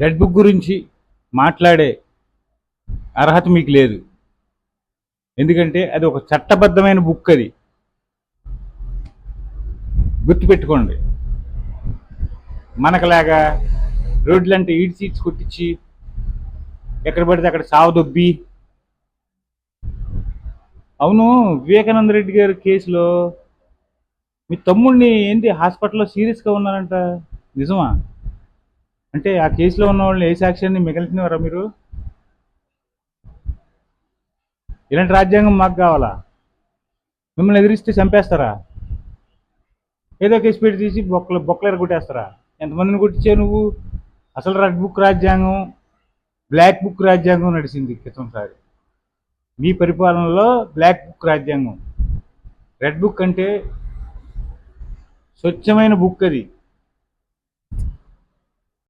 Red book గురించి మాట్లాడే అర్హత మీకు లేదు. ఎందుకంటే అది ఒక చట్టబద్ధమైన బుక్ అది. గుర్తుపెట్టుకోండి. మనకులాగా రోడ్లంటే ఈడ్ సీట్స్ కొట్టించి ఎక్కడ పడితే అక్కడ సావదొబ్బి అవును వివేకానంద రెడ్డి గారి కేసులో మీ తమ్ముడిని ఏంటి హాస్పిటల్లో సీరియస్గా ఉన్నారంట. నిజమా? అంటే ఆ కేసులో ఉన్న వాళ్ళని ఏ సాక్ష్యాన్ని మిగిలిచినవారా మీరు? ఇలాంటి రాజ్యాంగం మాకు కావాలా? మిమ్మల్ని ఎదిరిస్తే చంపేస్తారా? ఏదో కేసు పెట్టి తీసి బొక్కలు బొక్కలేరు కొట్టేస్తారా ఎంతమందిని కొట్టించే నువ్వు? అసలు రెడ్ బుక్ రాజ్యాంగం బ్లాక్ బుక్ రాజ్యాంగం నడిచింది క్రితంసారి మీ పరిపాలనలో బ్లాక్ బుక్ రాజ్యాంగం. రెడ్ బుక్ అంటే స్వచ్ఛమైన బుక్ అది.